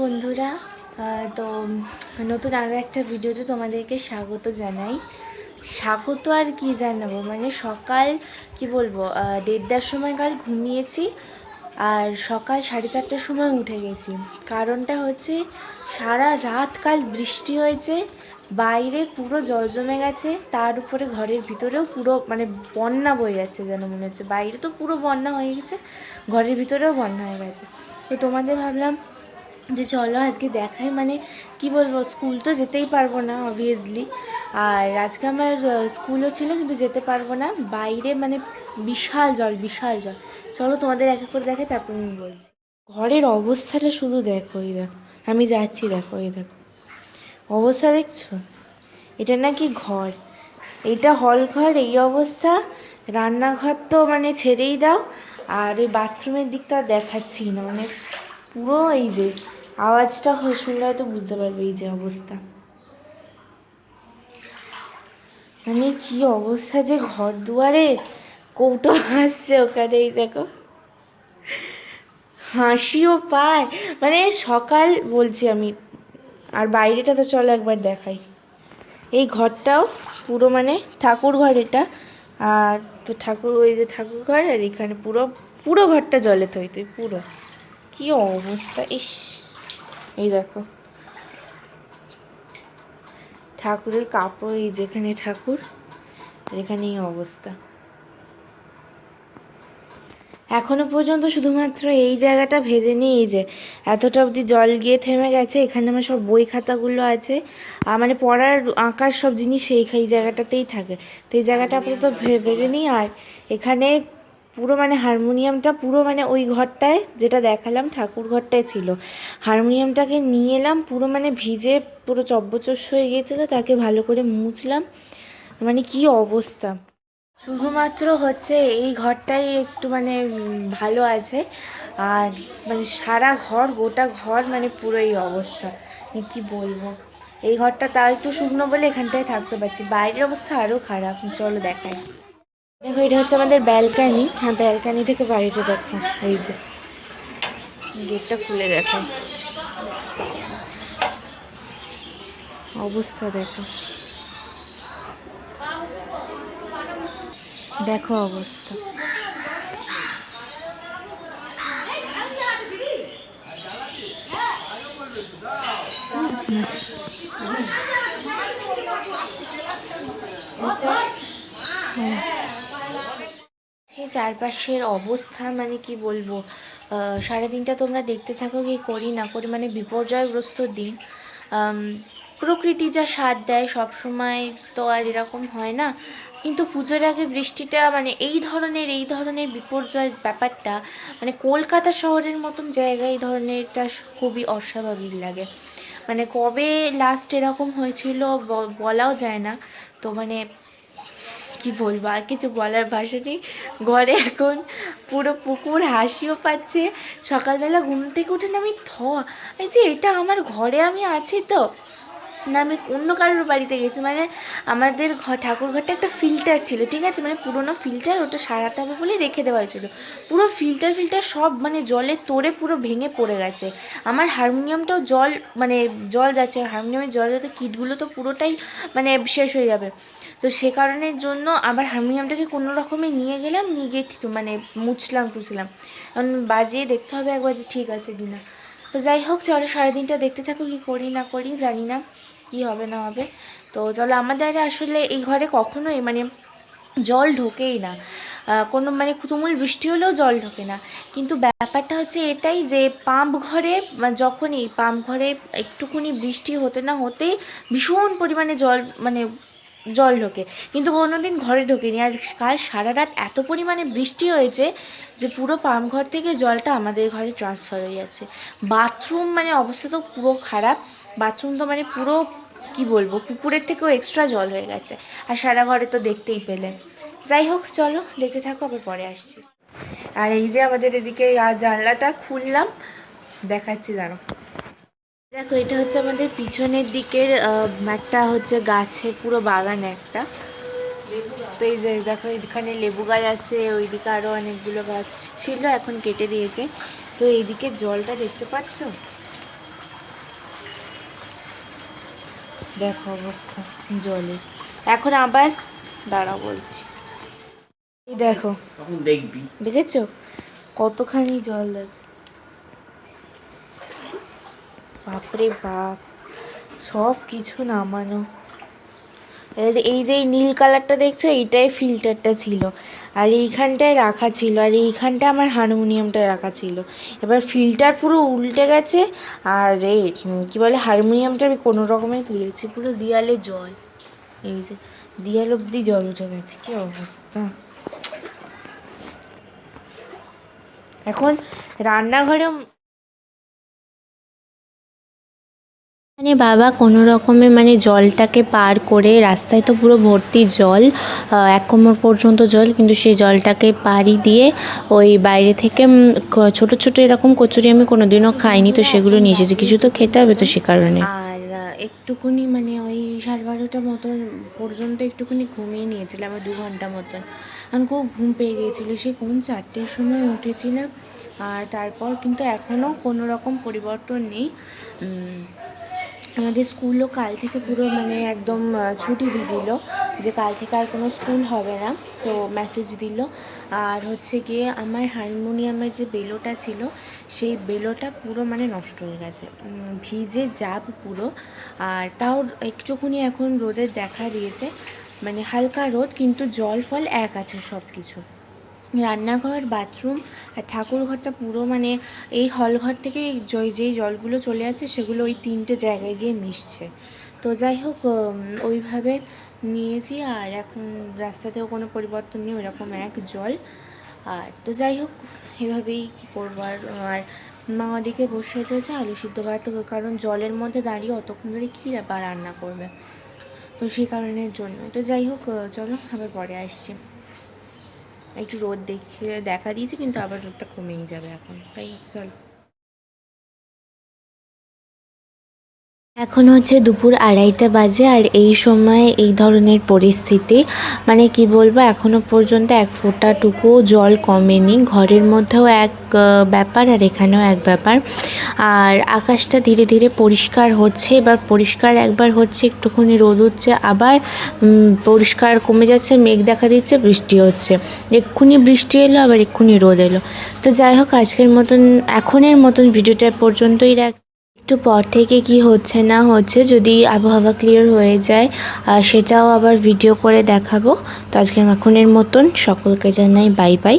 বন্ধুরা তো নতুন আরও একটা ভিডিওতে তোমাদেরকে স্বাগত জানাই। স্বাগত আর কি জানাব? মানে সকাল, কি বলব দেড়টার সময় কাল ঘুমিয়েছি, আর সকাল সাড়ে চারটার সময় উঠে গেছি। কারণটা হচ্ছে সারা রাত কাল বৃষ্টি হয়েছে, বাইরে পুরো জল জমে গেছে, তার উপরে ঘরের ভিতরেও পুরো মানে বন্যা বয়ে যাচ্ছে যেন মনে হচ্ছে। বাইরে তো পুরো বন্যা হয়ে গেছে, ঘরের ভিতরেও বন্যা হয়ে গেছে। তো তোমাদের ভাবলাম যে চলো আজকে দেখাই মানে কি বলব স্কুল তো যেতেই পারব না অবভিয়াসলি আর আজকে আমার স্কুলও ছিল, কিন্তু যেতে পারব না। বাইরে মানে বিশাল জল বিশাল জল। চলো তোমাদের এক করে দেখাই, তারপর আমি বলছি। ঘরের অবস্থাটা শুধু দেখো, এই দেখো। আমি যাচ্ছি, দেখো, এই দেখো। অবস্থা দেখছ? এটা নাকি ঘর। এইটা হল ঘর এই অবস্থা। রান্নাঘর তো মানে ছেড়েই দাও। আর ওই বাথরুমের দিকটা দেখাচ্ছি না মানে পুরো এই যে আওয়াজটা শুনলে হয়তো বুঝতে পারবে এই যে অবস্থা। মানে কি অবস্থা যে ঘর দুয়ারে কৌটো হাসছে ওখানে এই দেখো। হাসিও পায়। মানে সকাল বলছি আমি, আর বাইরেটা তো চলো একবার দেখাই। এই ঘরটাও পুরো মানে ঠাকুর ঘর এটা, আর তো ঠাকুর, ওই যে ঠাকুর ঘর, আর এখানে পুরো পুরো ঘরটা জলে থই তুই পুরো। কি অবস্থা? ইস, এই দেখো। ঠাকুরের কাপড়, এই যেখানে ঠাকুর এখানে এই অবস্থা। এখনও পর্যন্ত শুধুমাত্র এই জায়গাটা ভেজে নিয়ে যে এতটা অবধি জল গিয়ে থেমে গেছে, এখানে আমার সব বই খাতাগুলো আছে। আর মানে পড়ার আঁকার সব জিনিস এই জায়গাটাতেই থাকে। তো এই জায়গাটা আপাতত ভেজে নিই, আর এখানে পুরো মানে হারমোনিয়ামটা পুরো মানে ওই ঘরটায় যেটা দেখালাম ঠাকুর ঘরটায় ছিল। হারমোনিয়ামটাকে নিয়ে এলাম, পুরো মানে ভিজে পুরো চব্বচস হয়ে গিয়েছিল, তাকে ভালো করে মুছলাম। মানে কি অবস্থা। শুধুমাত্র হচ্ছে এই ঘরটাই একটু মানে ভালো আছে। আর মানে সারা ঘর, গোটা ঘর মানে পুরো এই অবস্থা। মানে কি বলব। এই ঘরটা তাও একটু শুকনো বলে এখানটায় থাকতে পারছি। বাইরের অবস্থা আরও খারাপ। চলো দেখাই। দেখো, এটা হচ্ছে আমাদের ব্যালকানি। হ্যাঁ ব্যালকানি থেকে বাড়িটা দেখো, এই যে। গেটটা খুলে দেখো। অবস্থা দেখো। দেখো অবস্থা। চারপাশের অবস্থা মানে কি বলব সারাদিনটা তোমরা দেখতে থাকো কি করি না করি মানে বিপর্যয়গ্রস্ত দিন। প্রকৃতি যা স্বাদ দেয় সব সময় তো আর এরকম হয় না। কিন্তু পুজোর আগে বৃষ্টিটা মানে এই ধরনের এই ধরনের বিপর্যয় ব্যাপারটা মানে কলকাতা শহরের মতন জায়গায় এই ধরনেরটা খুবই অস্বাভাবিক লাগে। মানে কবে লাস্ট এরকম হয়েছিল বলাও যায় না। তো মানে কি বলব, আর কিছু বলার ভাষা নেই। ঘরে এখন পুরো পুকুর হাসিও পাচ্ছে। সকালবেলা ঘুম থেকে উঠে আমি থ, এই যে এটা আমার ঘরে আমি আছি তো। না, আমি অন্য কারোর বাড়িতে গেছি। মানে আমাদের ঘর ঠাকুর ঘরটা একটা ফিল্টার ছিল, ঠিক আছে? মানে পুরোনো ফিল্টার ওটা সারাতে হবে বলে রেখে দেওয়া হয়েছিল। পুরো ফিল্টার ফিল্টার সব মানে জলে তোড়ে পুরো ভেঙে পড়ে গেছে। আমার হারমোনিয়ামটাও জল মানে জল যাচ্ছে, আর হারমোনিয়ামের জল যাতে কিটগুলো তো পুরোটাই মানে শেষ হয়ে যাবে। তো সে কারণের জন্য আবার হারমোনিয়ামটাকে কোনো রকমে নিয়ে গেলাম, নিয়ে গিয়ে মানে মুছলাম টুছলাম এখন বাজিয়ে দেখতে হবে একবার যে ঠিক আছে কি না তো যাই হোক, চলো সারাদিনটা দেখতে থাকো, কি করি না করি জানি না। কি হবে না হবে। তো চলো আমাদের আসলে এই ঘরে কখনোই মানে জল ঢোকেই না। কোনো মানে তুমুল বৃষ্টি হলেও জল ঢোকে না। কিন্তু ব্যাপারটা হচ্ছে এটাই যে পাম্প ঘরে যখনই পাম্প ঘরে একটুখানি বৃষ্টি হতে না হতেই ভীষণ পরিমাণে জল মানে জল ঢোকে। কিন্তু কোনোদিন ঘরে ঢোকেনি। আর কাল সারা রাত এত পরিমাণে বৃষ্টি হয়েছে যে পুরো পাম্প ঘর থেকে জলটা আমাদের ঘরে ট্রান্সফার হয়ে যাচ্ছে। বাথরুম মানে অবস্থা তো পুরো খারাপ। বাথরুম তো মানে পুরো, কি বলব, পুকুরের থেকেও এক্সট্রা জল হয়ে গেছে। আর সারা ঘরে তো দেখতেই পেলে। যাই হোক, চলো, দেখতে থাকো, আবার পরে আসছি। আর এই যে আমাদের এদিকে জানলাটা খুললাম। দেখাচ্ছি দাঁড়ো দেখো, এটা হচ্ছে আমাদের পিছনের দিকের একটা হচ্ছে গাছের পুরো বাগান একটা। তো এই যে, দেখো, এখানে লেবু গাছ আছে, ওইদিকে আরও অনেকগুলো গাছ ছিল, এখন কেটে দিয়েছে। তো এইদিকে জলটা দেখতে পাচ্ছ? দেখো অবস্থা জলে। এখন আবার দাঁড়া বলছি। এই দেখো। তখন দেখবি। দেখেছ? কতখানি জল দেখ বাপরে বাপ সব কিছু নামানো। এই যে এই নীল কালারটা দেখছ, এইটাই ফিল্টারটা ছিল। আর এইখানটায় রাখা ছিল, আর এইখানটা আমার হারমোনিয়ামটা রাখা ছিল। এবার ফিল্টার পুরো উল্টে গেছে, আর এই কী বলে, হারমোনিয়ামটা আমি কোনো রকমে তুলেছি, পুরো দেয়ালে জল। এই যে, দেয়াল অব্দি জল উঠে গেছে, কী অবস্থা? এখন রান্নাঘরেও মানে বাবা কোনো রকমে মানে জলটাকে পার করে রাস্তায় তো পুরো ভর্তি জল এক কোমর পর্যন্ত জল কিন্তু সেই জলটাকে পাড়ি দিয়ে ওই বাইরে থেকে ছোট ছোট এরকম কচুরি আমি কোনোদিনও খাইনি তো সেগুলো নিয়ে এসেছি। কিছু তো খেতে হবে তো সে কারণে। আর আহ, মানে ওই সাড়ে বারোটা মতন পর্যন্ত একটুখানি ঘুমিয়ে নিয়েছিলাম আমার দু ঘণ্টা মতন। কারণ খুব ঘুম পেয়ে গিয়েছিল সে কোন চারটের সময় উঠেছিলাম আর তারপর কিন্তু এখনও কোনো রকম পরিবর্তন নেই। আমাদের স্কুলও কাল থেকে পুরো মানে একদম ছুটি দিয়ে দিল যে কাল থেকে আর কোনো স্কুল হবে না। তো মেসেজ দিল। আর হচ্ছে গিয়ে আমার হারমোনিয়ামের যে বেলোটা ছিল, সেই বেলোটা পুরো মানে নষ্ট হয়ে গেছে। ভিজে যাব পুরো। আর তাও একটুখানি এখন রোদের দেখা দিয়েছে। মানে হালকা রোদ, কিন্তু জল ফল এক আছে সব কিছু রান্নাঘর, বাথরুম আর ঠাকুর ঘরটা পুরো মানে এই হল ঘর থেকে জয় যেই জলগুলো চলে যাচ্ছে সেগুলো ওই তিনটে জায়গায় গিয়ে মিশছে। তো যাই হোক ওইভাবে নিয়েছি আর এখন রাস্তাতেও কোনো পরিবর্তন নেই, ওইরকম এক জল। আর তো যাই হোক, এভাবেই কী করব আর আর মা ওদিকে বসে আছে আলু সিদ্ধ বাড়তে কারণ জলের মধ্যে দাঁড়িয়ে অতক্ষণ ধরে কী রান্না করবে? তো সেই কারণের জন্য। তো যাই হোক, চলো আবার পরে আসছি। একটু রোদ দেখে দেখা দিয়েছে কিন্তু আবার রোদটা কমেই যাবে এখন। তাই চলো। এখন হচ্ছে দুপুর আড়াইটা বাজে আর এই সময় এই ধরনের পরিস্থিতি মানে কি বলব, এখনও পর্যন্ত এক ফোঁটাটুকু জল কমেনি। ঘরের মধ্যেও এক ব্যাপার আর এখানেও এক ব্যাপার। আর আকাশটা ধীরে ধীরে পরিষ্কার হচ্ছে, এবার পরিষ্কার একবার হচ্ছে, একটুখানি রোদ উঠছে, আবার পরিষ্কার কমে যাচ্ছে, মেঘ দেখা দিচ্ছে, বৃষ্টি হচ্ছে। এক্ষুনি বৃষ্টি এলো, আবার এক্ষুনি রোদ এলো। তো যাই হোক, আজকের মতন, এখনের মতন ভিডিওটা পর্যন্তই রাখ একটু পর থেকে কি হচ্ছে না হচ্ছে যদি আবহাওয়া ক্লিয়ার হয়ে যায় সেটাও আবার ভিডিও করে দেখাবো। তো আজকে এখনের মতন সকলকে জানাই বাই বাই